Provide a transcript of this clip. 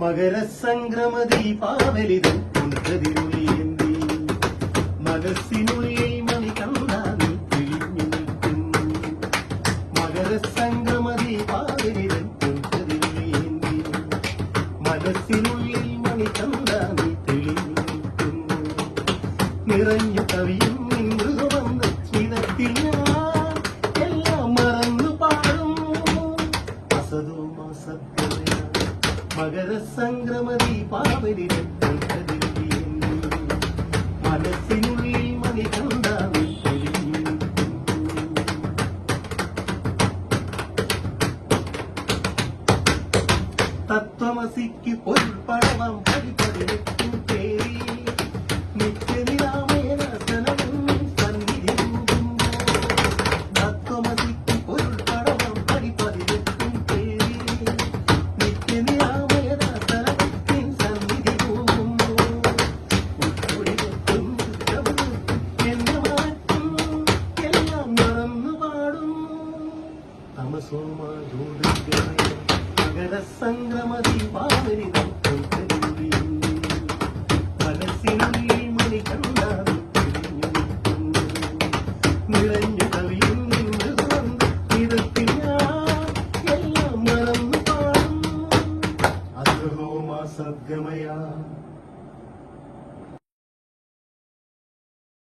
മകരസംക്രമ ദീപാവലിതൻ പൊൻകതിരുളിയേന്തി മനസ്സിനുള്ളിൽ മണി കണ്ടാനി പിഴിഞ്ഞു നിൽക്കും. മകരസംക്രമ ദീപാവലിതൻ പൊൻകതിരുളിയേന്തി മനസ്സിനുള്ളിൽ മണി കണ്ടാനി തെളിഞ്ഞു നിൽക്കും. നിറഞ്ഞു കവിയും മാസത്തോയ മകരസംക്രമ ദീപാവലി മനസ്സിനുള്ളിൽ മണി കണ്ടാനി തെളിഞ്ഞു നിൽക്കും തത്വമസിക്ക് പൊരുൾപ്പടവം പരിപതിനെത്തും നഗരസംഗ്രമ ദീപാവലി മനസ്സിനുള്ളിൽ മണികണ്ട നിറഞ്ഞു കവിയും നിന്ന് ഇടത്തിൽ എല്ലാം മറന്നു പാടും സദ്ഗമയാ